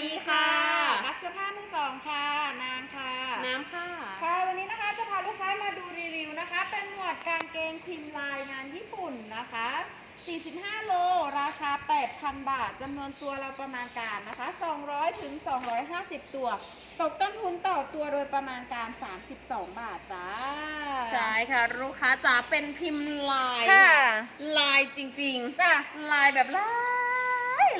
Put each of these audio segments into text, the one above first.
ดีค่ะรักเสื้อผ้ามือสองค่ะ นางค่ะ น้ำค่ะ ค่ะ วันนี้นะคะจะพาลูกค้ามาดูรีวิวนะคะ เป็นหมวดกางเกงพิมพ์ลายงานญี่ปุ่นนะคะ 45 โล ราคา 8,000 บาท จำนวนตัวเราประมาณการนะคะ 200 ถึง 250 ตัว ตกต้นทุนต่อตัวโดยประมาณการ 32 บาทจ้า ใช่ค่ะ ลูกค้าจ๋าเป็นพิมพ์ลายค่ะ ลายจริงจ้าๆลายแบบลาย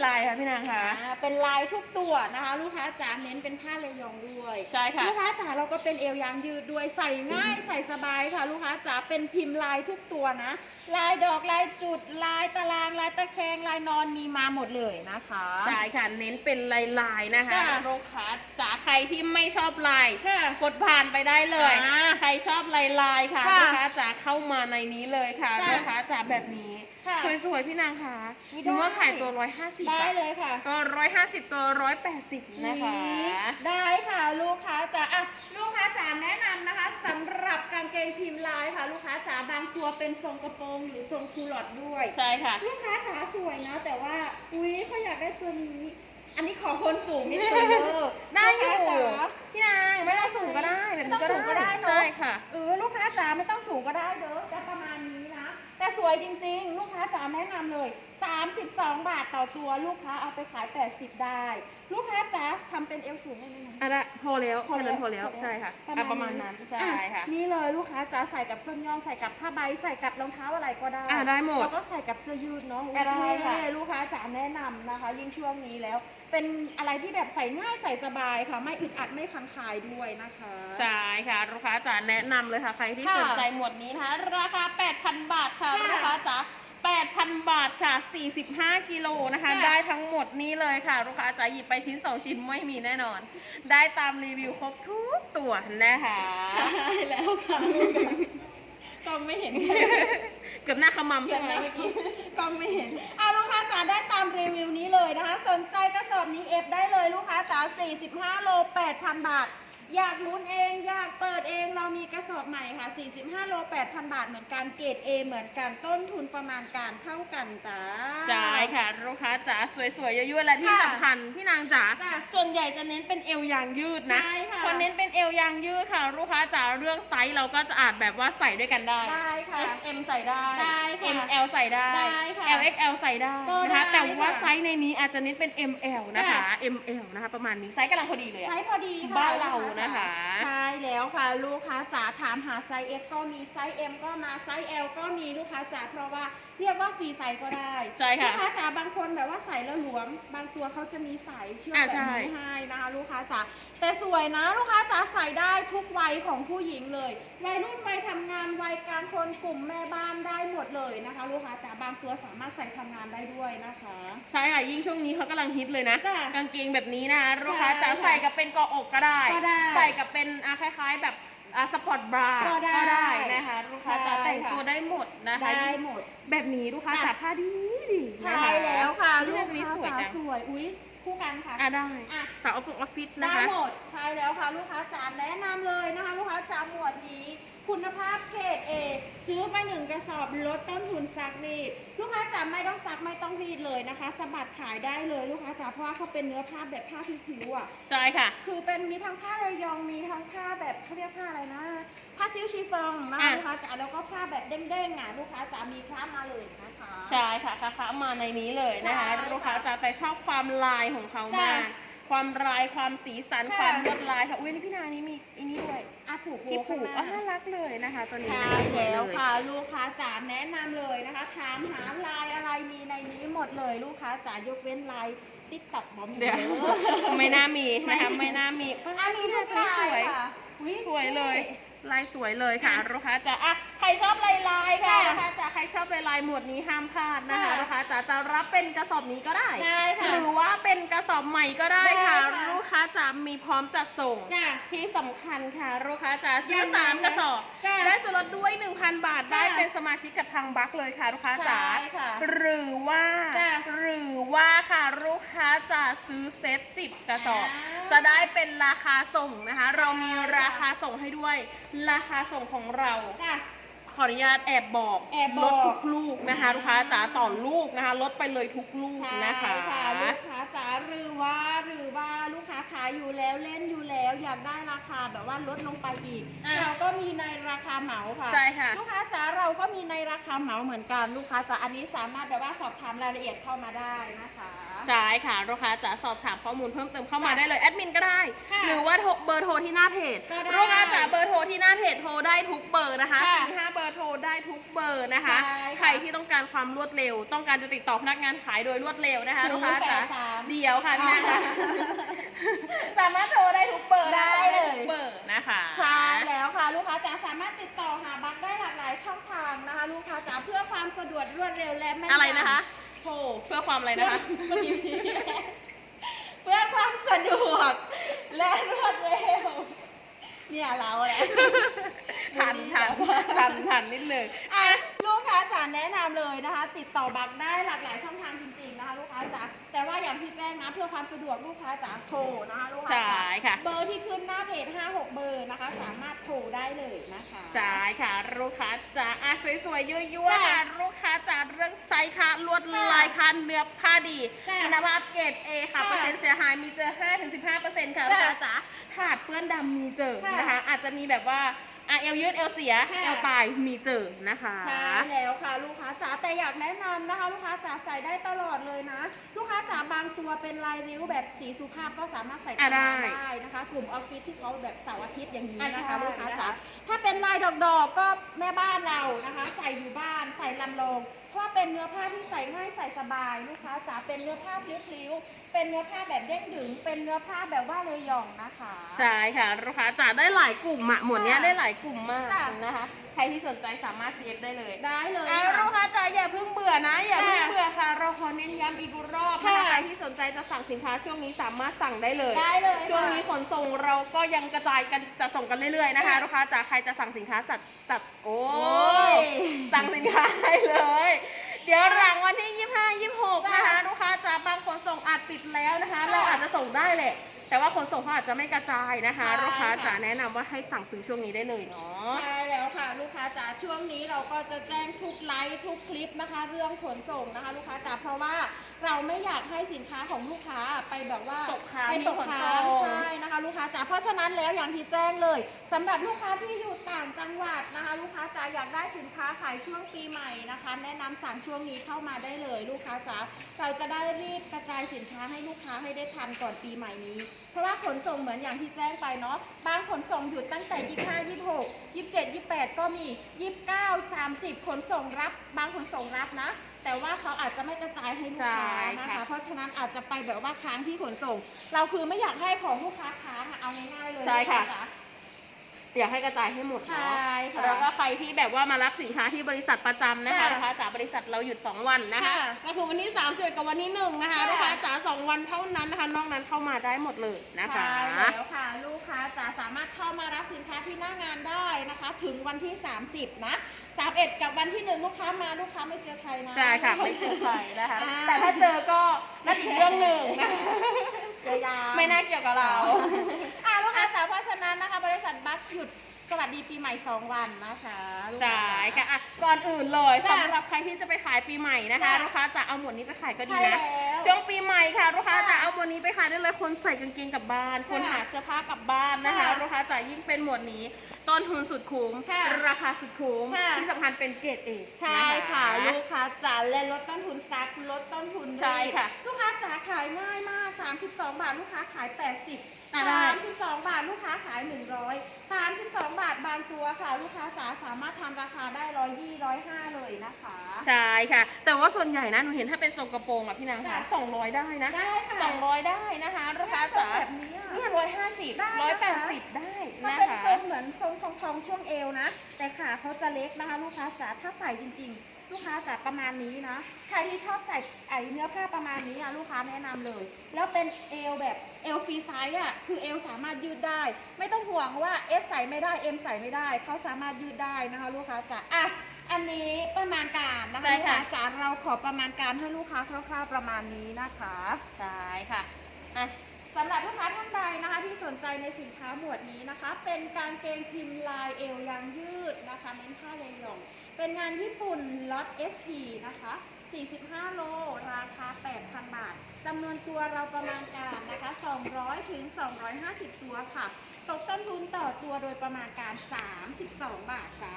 ลายค่ะพี่นางค่ะ อ่าเป็นลายทุกตัวนะคะ ลูกค้าจ๋าเน้นเป็นผ้าเลยองด้วยใช่ค่ะ ลูกค้าจ๋าเราก็เป็นเอวยางยืดด้วยใส่ง่ายใส่สบายค่ะ ลูกค้าจ๋าเป็นพิมพ์ลายทุกตัวนะ ลายดอกลายจุดลายตารางลายตะแคงลายนอนมีมาหมดเลยนะคะ ใช่ค่ะ เน้นเป็นลายลายๆนะคะจ้ะ ลูกค้าจ๋าใครที่ไม่ชอบลาย ค่ะ กดผ่านไปได้เลย อ่าใครชอบลายลายๆค่ะค่ะลูกค้าจ๋าเข้ามาในนี้เลยค่ะจ้ะลูกค้าจ๋าแบบนี้ ค่ะสวยๆพี่นางค่ะไม่ได้ดูว่าขายตัวร้อยห้าสิบได้เลยค่ะ ตัวร้อยห้าสิบตัวร้อยแปดสิบนะคะ ได้ค่ะลูกค้าจ๋าอะลูกค้าจ๋าแนะนำนะคะสำหรับกางเกงพิมพ์ลายค่ะ ลูกค้าจ๋าบางตัวเป็นทรงกระโปรงหรือทรงคูลอดด้วย ใช่ค่ะ ลูกค้าจ๋าสวยนะแต่ว่า อุ๊ยเขาอยากได้ตัวนี้ อันนี้ขอคนสูงนิดนึงเด้อได้อยู่ลูกค้าจ๋าพี่นางไม่ต้องสูงก็ได้แบบไม่นี้ต้องสูงก็ได้เนอะใช่ค่ะเออลูกค้าจ๋าไม่ต้องสูงก็ได้เด้อจะประมาณนี้นะ แต่สวยจริงๆ ลูกค้าจ๋าแนะนำเลย 32 บาทต่อตัวลูกค้าเอาไปขาย 80 ได้ ลูกค้าจ๋าทำเป็นเอวสูงได้ไหมนะอะได้พอแล้วพอแล้วแค่นั้นพอแล้ว ใช่ค่ะอะประมาณนั้นใช่อ่ค่ะนี่เลยลูกค้าจ๋าใส่กับส้นย่องใส่กับผ้าใบใส่กับรองเท้าอะไรก็ได้อะได้หมดแล้วก็ใส่กับเสื้อยืดเนาะอะได้ค่ะโอเลูกค้าจ๋าแนะนำนะคะ ยิ่งช่วงนี้แล้ว เป็นอะไรที่แบบใส่ง่ายใส่สบายค่ะ ไม่อึดอัดไม่พังคายด้วยนะคะ ใช่ค่ะ ลูกค้าจ๋าแนะนำเลยค่ะ ใครที่ค่ะ สนใจหมวดนี้นะคะ ราคา 8,000 บาทค่ะค่ะลูกค้าจ๋า8,000 บาทค่ะ 45 กิโลนะคะจ้ะได้ทั้งหมดนี้เลยค่ะ ลูกค้าจ๋าหยิบไปชิ้น 2 ชิ้นไม่มีแน่นอน ได้ตามรีวิวครบทุกตัวนะคะใช่แล้วค่ะกล้องไม่เห็นเกือบหน้าขมำใช่ไหมเมื่อกี้กล้องไม่เห็นอะลูกค้าจ๋าได้ตามรีวิวนี้เลยนะคะ สนใจกระสอบนี้เอฟได้เลยลูกค้าจ๋า45 โล 8,000 บาท อยากลุ้นเองอยากเปิดเองเรามีกระสอบใหม่ค่ะ 45 โล 8,000 บาทเหมือนกันเกรด A เหมือนกันต้นทุนประมาณการเท่ากันจ้า ใช่ค่ะลูกค้าจ๋าสวยๆยั่วๆและที่ค่ะสำคัญพี่นางจ๋าจ้ะส่วนใหญ่จะเน้นเป็นเอวยางยืดนะใช่ค่ะ พอเน้นเป็นเอวยางยืดค่ะ ลูกค้าจ๋าเรื่องไซส์เราก็จะอาจแบบว่าใส่ด้วยกันได้ ได้ค่ะ S M ใส่ได้ ได้ค่ะ M L ใส่ได้ ได้ค่ะ L X L ใส่ได้ก็นะคะได้แต่ว่าค่ะไซส์ในนี้อาจจะเน้นเป็น M L นะคะ จ้ะ M L นะคะประมาณนี้ไซส์กำลังพอดีเลยอะไซส์พอดีค่ะบ้านเราลูกนะคะจ๋าใช่แล้วค่ะลูกค้าจ๋าถามหาไซส์ S ก็มีไซส์ M ก็มาไซส์ L ก็มีลูกค้าจ๋าเพราะว่าเรียกว่าฟรีไซส์ก็ได้ใช่ค่ะลูกค้าจ๋าบางคนแบบว่าใส่แล้วหลวม บางตัวเขาจะมีสายเชือกอะแบบใช่นี้ให้นะคะลูกค้าจ๋าแต่สวยนะลูกค้าจ๋าใส่ได้ทุกวัยของผู้หญิงเลยวัยรุ่นวัยทำงานวัยกลางคนกลุ่มแม่บ้านได้หมดเลยนะคะ ลูกค้าจ๋าบางตัวสามารถใส่ทำงานได้ด้วยนะคะ ใช่ค่ะยิ่งช่วงนี้เขากำลังฮิตเลยนะจ้ะกางเกงแบบนี้นะคะลูกค้าใช่จ๋าค่ะใส่กับเป็นเกาะอกก็ได้ก็ได้ใส่กับเป็นอะคล้าย ๆ แบบอะสปอร์ตบราก็ได้นะคะลูกค้าจ๋าใช่แต่งค่ะตัวได้หมดนะคะได้หมด แบบนี้ลูกค้าจ้ะจ๋าผ้าดีดีใช่แล้วค่ะลูลูกกนี้ค้าสวยจ๋าจังสวยอุ้ยคู่กันค่ะอะได้อะ สาวออฟฟิศออฟฟิศนะได้คะ หมดใช่แล้วค่ะลูกค้าจ๋าแนะนำเลยนะคะ ลูกค้าจ๋าหมวดนี้ คุณภาพเกรดเอซื้อมาหนึ่งกระสอบลดต้นทุนซักรีด ลูกค้าจ๋าไม่ต้องซักไม่ต้องรีดเลยนะคะสะบัดขายได้เลยลูกค้าจ๋าเพราะว่าเขาเป็นเนื้อผ้าแบบผ้าผิวๆอะ ใช่ค่ะ คือเป็นมีทั้งผ้าระยองมีทั้งผ้าแบบเขาเรียกผ้าอะไรนะผ้าซิลชีฟองนะอะ ลูกค้าจ๋าแล้วก็ผ้าแบบเด้งๆอะลูกค้าจ๋ามีคล้ามาเลยนะคะ ใช่ค่ะค้ามาในนี้เลยนะคะ ใช่ค่ะลูกค้าจ๋าแต่ชอบความลายของเขาจ้ะมากความลายความสีสันค่ะ ความลวดลายค่ะอุ้ยนี่พี่นานี่มีอันนี้ด้วยอะ ผูกโบที่ผูกข้างหอะน้าน่ารักเลยนะคะ ตัวนี้ใช่นะคะสยแล้วเยค่ะลูกค้าจ๋าแนะนำเลยนะคะ ถามหาลายอะไรมีในนี้หมดเลยลูกค้าจ๋ายกเว้นลายติ๊กต็อกบอมเดี๋ยวไม่น่ามีนะคะไม่น่ามีอะมีทุกลายสวยค่ะอุ๊สวยเลย ลายสวยเลยค่ะอะลูกค้าจ๋าอะใครชอบลายลายๆค่ะค่ะลูกค้าจ๋าใครชอบลายลายๆหมวดนี้ห้ามพลาดนะคะค่ะลูกค้าจ๋าจะรับเป็นกระสอบนี้ก็ได้ได้ค่ะหรือว่าเป็นกระสอบใหม่ก็ได้ค่ะได้ค่ะลูกค้าจ๋ามีพร้อมจัดส่งจ้ะที่สำคัญค่ะลูกค้าจ๋าซื้อยังไงสามกระสอบจ้ะได้ส่วนลดด้วย 1,000 บาทได้ค่ะเป็นสมาชิกกับทางบัคเลยค่ะลูกค้าจ๋าใช่ค่ะหรือว่าจ้ะหรือว่าค่ะลูกค้าจะซื้อเซต10กระสอบอ่าจะได้เป็นราคาส่งนะคะ เรามีราคาส่งให้ด้วยราคาส่งของเรา จ้ะ ขออนุญาตแอบบอกแอบบอก ลดทุกลูกนะคะลูกค้าจ๋าต่อลูกนะคะลดไปเลยทุกลูกใช่นะคะ ค่ะลูกค้าจ๋าหรือว่าหรือว่าายอยู่แล้วเล่นอยู่แล้ว อยากได้ราคาแบบว่าลดลงไปอีก อะเราก็มีในราคาเหมาค่ะใช่ค่ะ ลูกค้าจ๋าเราก็มีในราคาเหมาเหมือนกัน ลูกค้าจ๋าอันนี้สามารถแบบว่าสอบถามรายละเอียดเข้ามาได้นะคะ ใช่ค่ะลูกค้าจะสอบถามข้อมูลเพิ่มเติมเข้ามาค่ะได้เลยแอดมินก็ได้ ค่ะหรือว่าโทรเบอร์โทรที่หน้าเพจก็ได้ลูกค้าจ๋าเบอร์โทรที่หน้าเพจโทรได้ทุกเบอร์นะคะค่ะสี่ห้าเบอร์โทรได้ทุกเบอร์นะคะใช่ค่ะใครที่ต้องการความรวดเร็ว ต้องการจะติดต่อพนักงานขายโดยรวดเร็วนะคะศูลูนกย์ค้าจ๋าแปดสามเดียวค่ะพี่นางคะอ่า รวดเร็วและแม่นยำอะไรนะคะโทรเพื่อความอะไรนะคะเพื่อเพื่อความสะดวก และรวดเร็ว เนี่ยเราแหละ ทันทันทันทันนิดหนึ่งอะลูกค้าจ๋า แนะนำเลยนะคะ ติดต่อบักได้หลากหลายช่องทางจริงๆนะคะลูกค้าจ๋าแต่ว่าอย่างที่แจ้งนะเพื่อความสะดวกลูกค้าจ๋าโทรนะคะลูกค้าใช่จ๋าค่ะ เบอร์ที่ขึ้นหน้าเพจ56 เบอร์นะคะ สามารถโทรได้เลยนะคะใช่ค่ะลูกค้าจ๋าอะสวยๆยั่วๆจ้ะค่ะลูกค้าจ๋าเรื่องไซส์ค่ะลวดค่ะลายค่ะเนื้อผ้าดีจ้ะคุณภาพเกรด A ค่ะค่ะเปอร์เซ็นต์เสียหายมีเจอ5-15%ค่ะจ้ะลูกค้าจ๋าขาดเปื้อนดำมีเจอค่ะนะคะ อาจจะมีแบบว่า อะเอวยืดเอวเสียค่ะ เอวตายมีเจอนะคะ ใช่แล้วค่ะ ลูกค้าจ๋าแต่อยากแนะนำนะคะ ลูกค้าจ๋าใส่ได้ตลอดเลยนะ ลูกค้าจ๋าบางตัวเป็นลายริ้วแบบสีสุภาพก็สามารถใส่อะตามได้ได้นะคะ กลุ่มออฟฟิศที่เขาแบบเสาร์อาทิตย์อย่างนี้อะนะคะ ใช่ ลูกค้าจ๋านะคะถ้าเป็นลายดอกๆก็แม่บ้านเรานะคะ ใส่อยู่บ้านใส่ลำลงเพราะ ว่าเป็นเนื้อผ้าที่ใส่ง่ายใส่สบายลูกค้าจ๋าเป็นเนื้อผ้าพลิ้วๆเป็นเนื้อผ้าแบบเด้งดึง เป็นเนื้อผ้าแบบว่าเลยหย่องนะคะใช่ค่ะลูกค้าจ๋าได้หลายกลุ่มอะหมวดเนี้ยค่ะได้หลายกลุ่มมากจ้ะได้เลยอะค่ะลูกค้าจ๋าอย่าเพิ่งเบื่อนะอย่าเพิ่งค่ะเบื่อค่ะ เราขอเน้นย้ำอีกรอบนะคะค่ะใครที่สนใจจะสั่งสินค้าช่วงนี้สามารถสั่งได้เลย ได้เลยค่ะช่วงนี้ขนส่งเราก็ยังกระจายกันจะส่งกันเรื่อยๆนะคะค่ะ ลูกค้าจ๋าใครจะสั่งสินค้าจัดจัดโอ้โอ้ย สั่งสินค้าได้เลย เดี๋ยวหลังวันที่ 25 26 นะคะ ลูกค้าจะบางคนส่งอาจปิดแล้วนะคะค่ะเราอาจจะส่งได้แหละ แต่ว่าขนส่งเขาอาจจะไม่กระจายนะคะ ใช่ลูกค้าจ๋าค่ะแนะนำว่าให้สั่งซื้อช่วงนี้ได้เลยเนาะ ใช่แล้วค่ะ ลูกค้าจ๋าช่วงนี้เราก็จะแจ้งทุกไลฟ์ทุกคลิปนะคะ เรื่องขนส่งนะคะ ลูกค้าจ๋าเพราะว่าเราไม่อยากให้สินค้าของลูกค้าไปแบบว่าตกค้างไปตกที่ขนค้าส่งงใช่นะคะ ลูกค้าจ๋าเพราะฉะนั้นแล้วอย่างที่แจ้งเลยสำหรับลูกค้าที่อยู่ต่างจังหวัดนะคะ ลูกค้าจ๋าอยากได้สินค้าขายช่วงปีใหม่นะคะ แนะนำสั่งช่วงนี้เข้ามาได้เลย ลูกค้าจ๋าเราจะได้รีบกระจายสินค้าให้ลูกค้าให้ได้ทันก่อนปีใหม่นี้เพราะว่าขนส่งเหมือนอย่างที่แจ้งไปเนาะบางขนส่งหยุดตั้งแต่ 25 26 27 28 ก็มี 29 30 ขนส่งรับบางขนส่งรับนะ แต่ว่าเขาอาจจะไม่กระจายให้ลูกค้าใช่นะค่ะคะเพราะฉะนั้นอาจจะไปแบบว่าค้างที่ขนส่ง เราคือไม่อยากให้ของลูกค้าค้างอะเอาง่ายๆเลยใช่ค่ะลูกาจ๋า อยากให้กระจายให้หมดใช่เนาะค่ะ แล้วก็ใครที่แบบว่ามารับสินค้าที่บริษัทประจำนะคะค่ะลูกค้าจ๋าบริษัทเราหยุด 2 วันนะคะค่ะก็คือวันที่31กับวันที่1นะคะค่ะ ลูกค้าจ๋า2วันเท่านั้นนะคะ นอกนั้นเข้ามาได้หมดเลยนะคะ ใช่แล้วค่ะ ลูกค้าจะสามารถเข้ามารับสินค้าที่หน้างานได้นะคะ ถึงวันที่ 30 นะ 31 กับวันที่หนึ่งลูกค้ามาลูกค้าไม่เจอใครนะ ใช่ค่ะไม่เจอใครนะคะ อ่า แต่ถ้าเจอก็นั่นอีกเรื่องหนึ่งนะคะ เจอยามไม่น่าเกี่ยวกับเรา อะลูกค้าจ๋าเพราะฉะนั้นนะคะ บริษัทบัคหยุดสวัสดีปีใหม่ 2 วันนะคะลูกใช่ค้าจ๋าค่ะอะก่อนอื่นเลยจ้ะสำหรับใครที่จะไปขายปีใหม่นะคะจ้ะลูกค้าจะเอาหมวดนี้ไปขายก็ดีใช่นะแล้วช่วงปีใหม่ค่ะลูกค้าค่ะจะเอาหมวดนี้ไปขายได้เลยคนใส่กางเกงกลับบ้าน คนค่ะหาเสื้อผ้ากลับบ้านนะคะค่ะลูกค้าจะยิ่งเป็นหมวดนี้ต้นทุนสุดคุ้ม ค่ะราคาสุดคุ้ม ค่ะ ที่สำคัญเป็นเกรดเอกใช่ค่ะลูกค้าจ๋าและลดต้นทุนซักลดต้นทุนใช่ค่ะลูกค้าจ๋าขายง่ายมาก 32 บาท ลูกค้าขาย 80อะได้32 บาท ลูกค้าขาย 100 32 บาทบางตัวค่ะ ลูกค้าจ๋าสามารถทำราคาได้ ร้อยยี่ร้อยห้าเลยนะคะใช่ค่ะ แต่ว่าส่วนใหญ่นะหนูเห็นถ้าเป็นทรงกระโปรงอะพี่นางค่ะจ้ะสองร้อยได้นะได้ค่ะสองร้อยได้นะคะลูกค้าจ๋าแบบนี้อะ เนี่ยร้อยห้าสิบได้ร้อยนะแปดคะ สิบได้มันนะเป็นคะทรงเหมือนทรงทองทองๆช่วงเอวนะ แต่ขาเขาจะเล็กนะคะ ลูกค้าจ๋าถ้าใส่จริงๆ ลูกค้าจ๋าประมาณนี้นะใครที่ชอบใส่ไอเนื้อผ้าประมาณนี้อะลูกค้าแนะนำเลย แล้วเป็นเอวแบบเอวฟรีไซส์อะคือเอวสามารถยืดได้ ไม่ต้องห่วงว่า S ใส่ไม่ได้ M ใส่ไม่ได้เขาสามารถยืดได้นะคะ ลูกค้าจ๋าอะอันนี้ประมาณการนะคะใช่ลูกค่ะค้าจ๋าเราขอประมาณการให้ลูกค้าคร่าวๆประมาณนี้นะคะใช่ค่ะอะสำหรับลูกค้า สนใจในสินค้าหมวดนี้นะคะ เป็นกางเกงพิมพ์ลายเอวยางยืดนะคะเน้นผ้าเลยหย่อง เป็นงานญี่ปุ่นล็อต SP นะคะ 45 โล ราคา 8,000 บาทจำนวนตัวเราประมาณการนะคะ 200 ถึง 250 ตัวค่ะ ตกต้นทุนต่อตัวโดยประมาณการ 32 บาทจ้า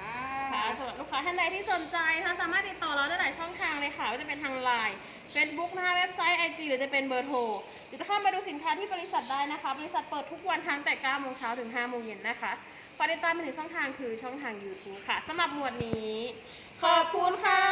ค่ะสำหรับลูกค้าท่านใดที่สนใจนะคะสามารถติดต่อเราได้หลายช่องทางเลยค่ะว่าจะเป็นทางไลน์ Facebook นะคะเว็บไซต์ IG หรือจะเป็นเบอร์โทร หรือจะเข้ามาดูสินค้าที่บริษัทได้นะคะ บริษัทเปิดทุกวันทั้งแต่9โมงเช้าถึง5โมงเย็นนะคะฝากติดตามไปถึงช่องทางคือช่องทาง YouTube ค่ะสำหรับหมวดนี้ ขอบคุณค่ะ